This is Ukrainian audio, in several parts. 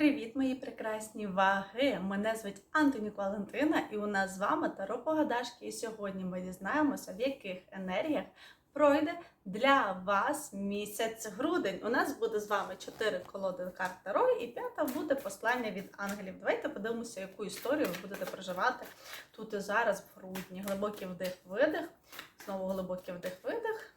Привіт, мої прекрасні ваги! Мене звуть Антонік Валентина, і у нас з вами Таро Погадашки. І сьогодні ми дізнаємося, в яких енергіях пройде для вас місяць грудень. У нас буде з вами чотири колоди карт Таро, і п'ята буде послання від ангелів. Давайте подивимося, яку історію ви будете проживати тут і зараз в грудні. Глибокий вдих-видих. Знову глибокий вдих-видих.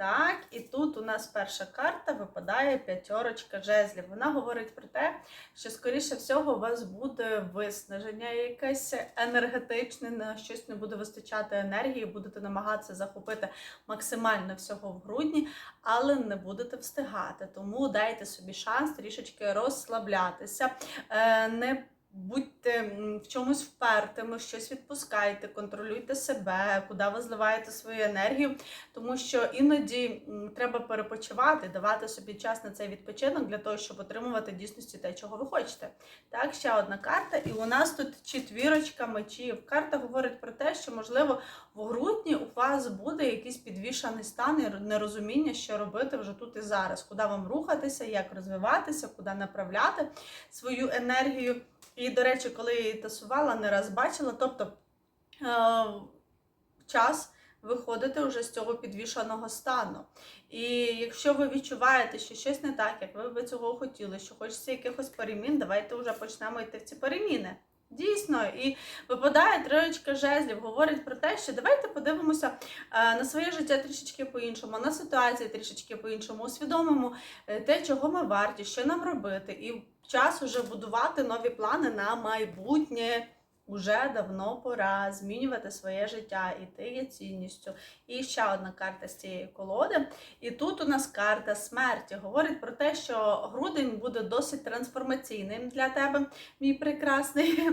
Так, і тут у нас перша карта випадає п'ятерочка жезлів. Вона говорить про те, що, скоріше всього, у вас буде виснаження якесь енергетичне, на щось не буде вистачати енергії, будете намагатися захопити максимально всього в грудні, але не будете встигати. Тому дайте собі шанс трішечки розслаблятися. Е, Не Будьте в чомусь впертими, щось відпускайте, контролюйте себе, куди ви зливаєте свою енергію, тому що іноді треба перепочивати, давати собі час на цей відпочинок для того, щоб отримувати дійсності те, чого ви хочете. Так, ще одна карта, і у нас тут четвірочка мечів. Карта говорить про те, що можливо в грудні у вас буде якийсь підвішаний стан і нерозуміння, що робити вже тут і зараз, куди вам рухатися, як розвиватися, куди направляти свою енергію. І, до речі, коли я її тасувала, не раз бачила, тобто е, час виходити вже з цього підвішаного стану. І якщо ви відчуваєте, що щось не так, як ви би цього хотіли, що хочеться якихось перемін, давайте вже почнемо йти в ці переміни. Дійсно, і випадає троєчка жезлів, говорить про те, що давайте подивимося е, на своє життя трішечки по-іншому, на ситуацію трішечки по-іншому, усвідомимо е, те, чого ми варті, що нам робити, і час уже будувати нові плани на майбутнє. Уже давно пора змінювати своє життя, іти є цінністю. І ще одна карта з цієї колоди. І тут у нас карта смерті. Говорить про те, що грудень буде досить трансформаційним для тебе, мій прекрасний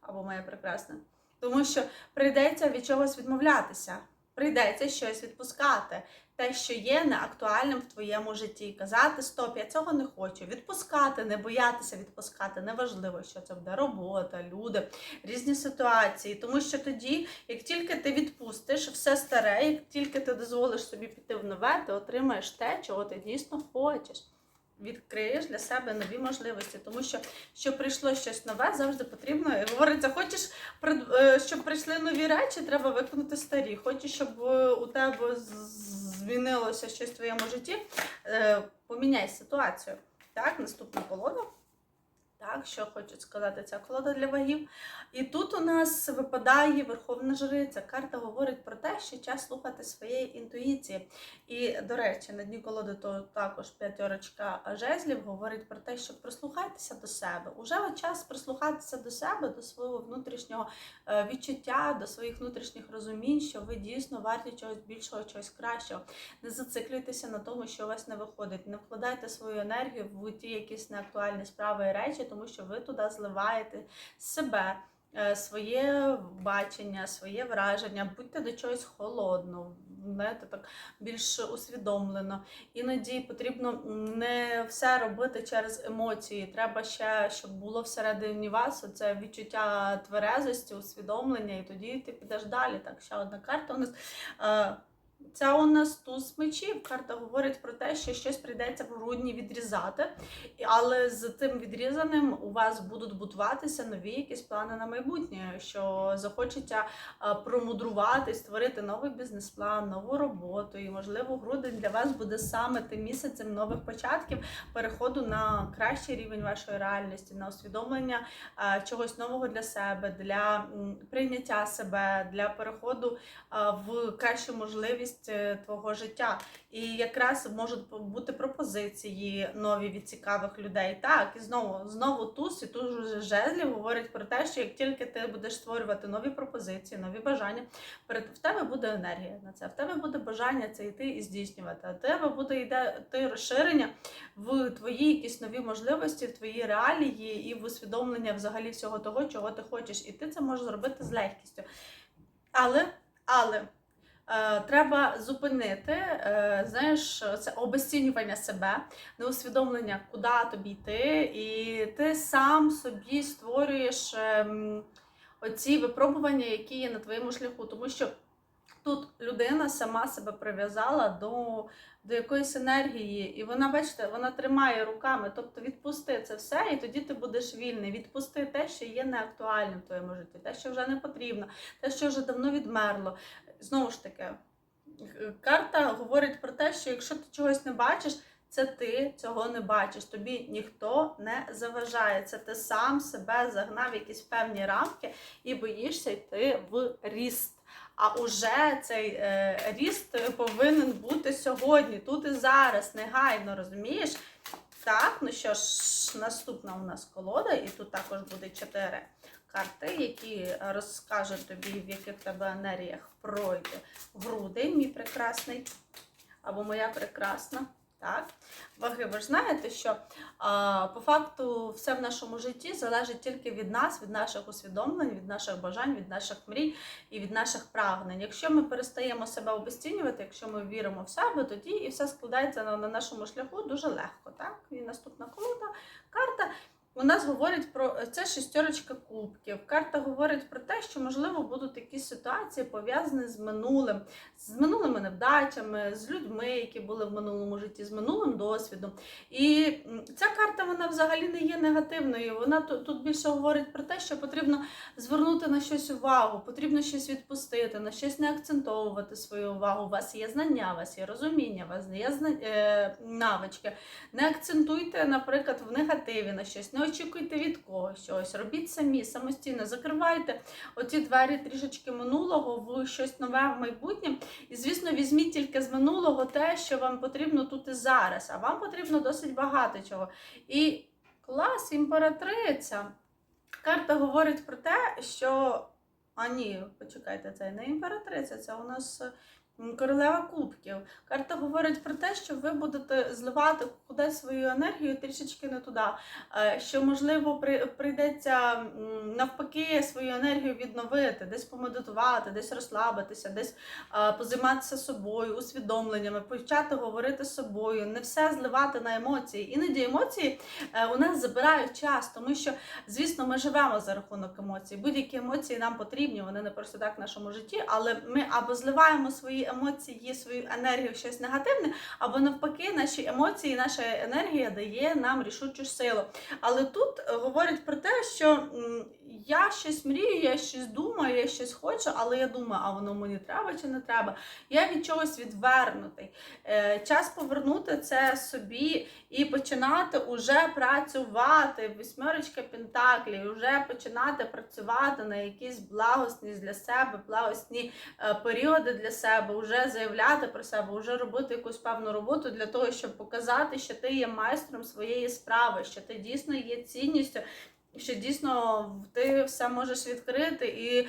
або моя прекрасна. Тому що прийдеться від чогось відмовлятися, прийдеться щось відпускати. Те, що є неактуальним в твоєму житті, казати Стоп, я цього не хочу. Відпускати, не боятися відпускати. Неважливо, що це буде робота, люди, різні ситуації. Тому що тоді, як тільки ти відпустиш все старе, як тільки ти дозволиш собі піти в нове, ти отримаєш те, чого ти дійсно хочеш. Відкриєш для себе нові можливості, тому що щоб прийшло щось нове, завжди потрібно. Говориться, хочеш, е, щоб прийшли нові речі, треба виконати старі. Хочеш, щоб е, у тебе змінилося щось в твоєму житті, е, поміняй ситуацію. Так, наступна колода. Так, що хочу сказати, ця колода для вагів. І тут у нас випадає Верховна Жриця. Карта говорить про те, що час слухати своєї інтуїції. І, до речі, на дні колоди то також п'ятерочка жезлів говорить про те, що прислухайтеся до себе. Уже час прислухатися до себе, до свого внутрішнього е, відчуття, до своїх внутрішніх розумінь, що ви дійсно варті чогось більшого, чогось кращого. Не зациклюйтеся на тому, що у вас не виходить. Не вкладайте свою енергію в ті якісь неактуальні справи і речі, тому що ви туди зливаєте себе. е, Своє бачення, своє враження, будьте до чогось холодно, знаєте, так більш усвідомлено. Іноді потрібно не все робити через емоції. Треба ще, щоб було всередині вас це відчуття тверезості, усвідомлення, і тоді ти підеш далі. Так, ще одна карта у нас. Е, Це у нас туз мечів. Карта говорить про те, що щось прийдеться в грудні відрізати, але з тим відрізаним у вас будуть будуватися нові якісь плани на майбутнє, що захочеться промудрувати, створити новий бізнес-план, нову роботу. І, можливо, грудень для вас буде саме тим місяцем нових початків, переходу на кращий рівень вашої реальності, на усвідомлення чогось нового для себе, для прийняття себе, для переходу в кращу можливість е, твого життя. І якраз можуть бути пропозиції нові від цікавих людей. Так, і знову знову туз і туз же жезлів говорить про те, що як тільки ти будеш створювати нові пропозиції, нові бажання, перед в тебе буде енергія на це. В тебе буде бажання це йти і здійснювати. В тебе буде йде ти розширення в твої якісь нові можливості, в твої реалії і в усвідомлення взагалі всього того, чого ти хочеш. І ти це можеш зробити з легкістю. Але, але. Е, треба зупинити, е, знаєш, це обесцінювання себе, неусвідомлення, куди тобі йти, і ти сам собі створюєш ем, оці випробування, які є на твоєму шляху, тому що Тут людина сама себе прив'язала до, до якоїсь енергії, і вона, бачите, вона тримає руками. Тобто відпусти це все, і тоді ти будеш вільний. Відпусти те, що є неактуальним в твоєму житті, те, що вже не потрібно, те, що вже давно відмерло. Знову ж таки, карта говорить про те, що якщо ти чогось не бачиш, це ти цього не бачиш. Тобі ніхто не заважає. Це ти сам себе загнав в якісь певні рамки і боїшся йти в ріст. А уже цей е, ріст повинен бути сьогодні, тут і зараз, негайно, розумієш? Так, ну що ж, наступна у нас колода, і тут також буде чотири карти, які розкажуть тобі, в яких тебе енергіях пройде грудень, мій прекрасний, або моя прекрасна. Так, ваги, ви ж знаєте, що а, по факту все в нашому житті залежить тільки від нас, від наших усвідомлень, від наших бажань, від наших мрій і від наших прагнень. Якщо ми перестаємо себе обесцінювати, якщо ми віримо в себе, тоді і все складається на, на нашому шляху дуже легко. Так, і наступна колода карта. У нас говорить про це шістерочка кубків. Карта говорить про те, що можливо будуть якісь ситуації пов'язані з минулим, з минулими невдачами, з людьми, які були в минулому житті, з минулим досвідом. І ця карта вона взагалі не є негативною. Вона тут, більше говорить про те, що потрібно звернути на щось увагу, потрібно щось відпустити, на щось не акцентовувати свою увагу. У вас є знання, у вас є розуміння, у вас є е, навички. Не акцентуйте, наприклад, в негативі на щось, очікуйте від когось щось, робіть самі, самостійно, закривайте оці двері трішечки минулого в щось нове в майбутнє. І, звісно, візьміть тільки з минулого те, що вам потрібно тут і зараз, а вам потрібно досить багато чого. І клас, імператриця. Карта говорить про те, що. А ні, почекайте, це не імператриця, це у нас королева кубків. Карта говорить про те, що ви будете зливати кудись свою енергію трішечки не туди. Е, Що, можливо, прийдеться навпаки свою енергію відновити, десь помедитувати, десь розслабитися, десь е, позайматися собою, усвідомленнями, почати говорити з собою, не все зливати на емоції. Іноді емоції е, у нас забирають час, тому що, звісно, ми живемо за рахунок емоцій. Будь-які емоції нам потрібні, вони не просто так в нашому житті, але ми або зливаємо свої емоції, свою енергію щось негативне, або навпаки, наші емоції, наша енергія дає нам рішучу силу. Але тут е, говорять про те, що я щось мрію, я щось думаю, я щось хочу, але я думаю, а воно мені треба чи не треба. Я від чогось відвернутий. Е, Час повернути це собі і починати уже працювати. Восьмерочка Пентаклів, вже починати працювати на якісь благосні для себе, благосні е, періоди для себе, вже заявляти про себе, вже робити якусь певну роботу для того, щоб показати, що ти є майстром своєї справи, що ти дійсно є цінністю. Що дійсно ти все можеш відкрити, і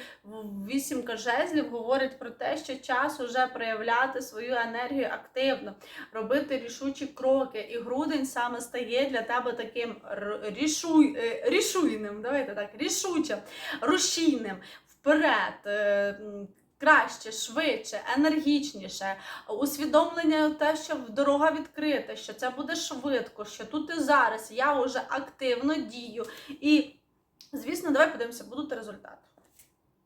вісімка жезлів говорить про те, що час уже проявляти свою енергію активно, робити рішучі кроки. І грудень саме стає для тебе таким р- рішуй, е, рішуйним, давайте так, рішучим, рушійним, вперед. Краще, швидше, енергічніше, усвідомлення те, що дорога відкрита, що це буде швидко, що тут і зараз я вже активно дію. І, звісно, давай подивимося, будуть результати.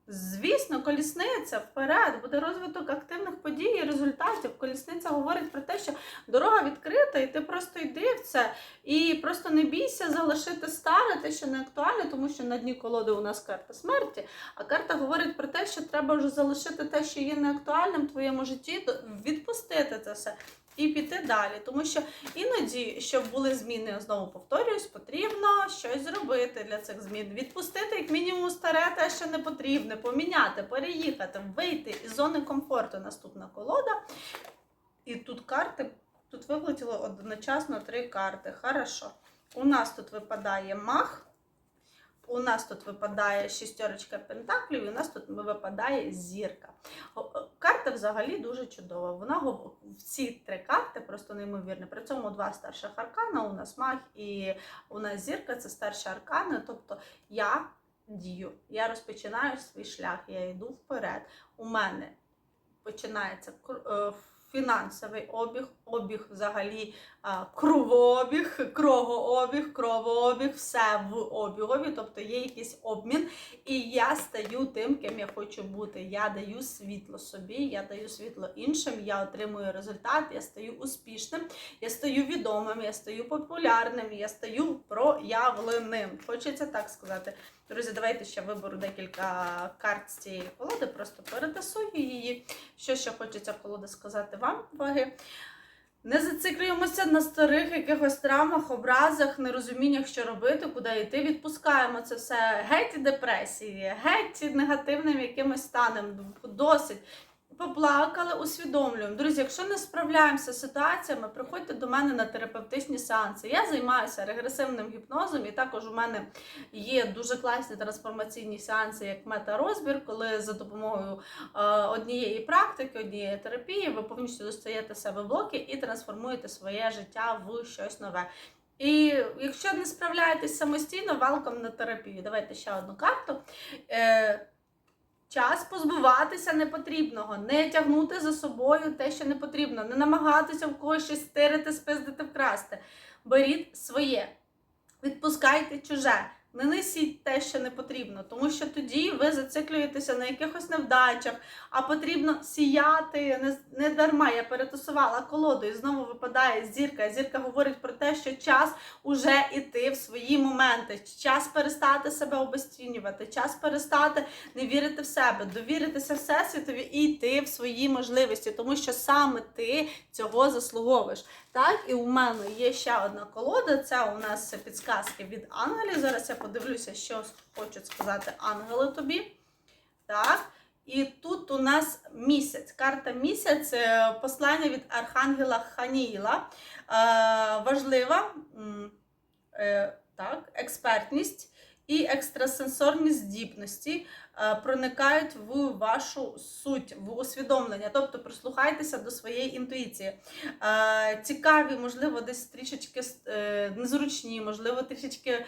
Звісно, колісниця вперед, буде розвиток активних подій і результатів. Колісниця говорить про те, що дорога відкрита, і ти просто йди в це. І просто не бійся залишити старе, те, що не актуальне, тому що на дні колоди у нас карта смерті. А карта говорить про те, що треба вже залишити те, що є неактуальним в твоєму житті, відпустити це все. І піти далі, тому що іноді, щоб були зміни, знову повторююсь, потрібно щось зробити для цих змін. Відпустити як мінімум старе, те, що не потрібне, поміняти, переїхати, вийти із зони комфорту. Наступна колода. І тут карти, тут вилетіло одночасно три карти. Хорошо. У нас тут випадає мах. У нас тут випадає шістерочка пентаклів, і у нас тут випадає зірка. Карта взагалі дуже чудова. Вона гов- в ці три карти просто неймовірні. При цьому два старших аркана, у нас маг і у нас зірка це старші аркани. Тобто я дію, я розпочинаю свій шлях, я йду вперед. У мене починається е, фінансовий обіг, обіг взагалі кровообіг, кровообіг, кровообіг, все в обігові, тобто є якийсь обмін. І я стаю тим, ким я хочу бути. Я даю світло собі, я даю світло іншим, я отримую результат, я стаю успішним, я стаю відомим, я стаю популярним, я стаю проявленим. Хочеться так сказати. Друзі, давайте ще виберу декілька карт з цієї колоди, просто перетасую її. Що ще хочеться колода сказати вам, ваги. Не зациклюємося на старих якихось травмах, образах, нерозуміннях, що робити, куди йти. Відпускаємо це все геть депресії, геть негативним якимось станом. Досить. Поплакали, усвідомлюємо. Друзі, якщо не справляємося з ситуаціями, приходьте до мене на терапевтичні сеанси. Я займаюся регресивним гіпнозом, і також у мене є дуже класні трансформаційні сеанси, як мета-розбір, коли за допомогою е, однієї практики, однієї терапії ви повністю достаєте себе блоки і трансформуєте своє життя в щось нове. І якщо не справляєтесь самостійно, велком на терапію. Давайте ще одну карту. Час позбуватися непотрібного, не тягнути за собою те, що не потрібно, не намагатися в когось щось стирити, спиздити, вкрасти. Беріть своє, відпускайте чуже, не несіть те, що не потрібно, тому що тоді ви зациклюєтеся на якихось невдачах, а потрібно сіяти не, не дарма. Я перетасувала колоду і знову випадає зірка. Зірка говорить про те, що час уже іти в свої моменти, час перестати себе обесцінювати, час перестати не вірити в себе, довіритися всесвітові і йти в свої можливості, тому що саме ти цього заслуговуєш. Так, і у мене є ще одна колода. Це у нас підсказки від ангелів. Зараз я подивлюся, що хочуть сказати ангели тобі. Так. І тут у нас місяць. Карта місяць, е, послання від Архангела Ханіїла. Е, важлива е, так, експертність і екстрасенсорні здібності е, проникають в вашу суть, в усвідомлення. Тобто прислухайтеся до своєї інтуїції. Е, Цікаві, можливо, десь трішечки е, незручні, можливо, трішечки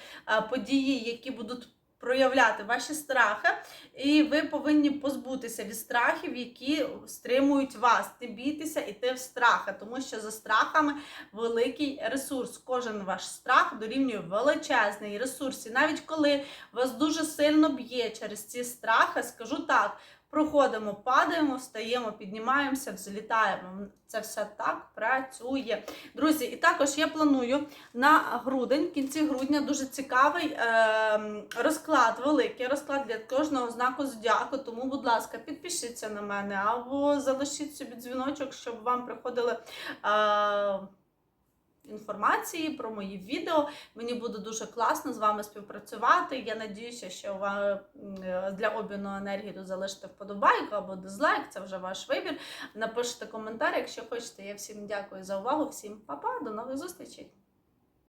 події, які будуть. Проявляти ваші страхи, і ви повинні позбутися від страхів, які стримують вас. Не бійтеся іти в страхи, тому що за страхами великий ресурс. Кожен ваш страх дорівнює величезний ресурс. І навіть коли вас дуже сильно б'є через ці страхи, скажу так. Проходимо, падаємо, встаємо, піднімаємося, взлітаємо. Це все так працює. Друзі, і також я планую на грудень, в кінці грудня, дуже цікавий е, розклад, великий розклад для кожного знаку зодіаку. Тому, будь ласка, підпишіться на мене або залишіть собі дзвіночок, щоб вам приходили. Інформації про мої відео. Мені буде дуже класно з вами співпрацювати. Я надіюся, що вам для обміну енергії залишите вподобайку або дизлайк, це вже ваш вибір. Напишіть коментар, якщо хочете. Я всім дякую за увагу, всім па-па, до нових зустрічей!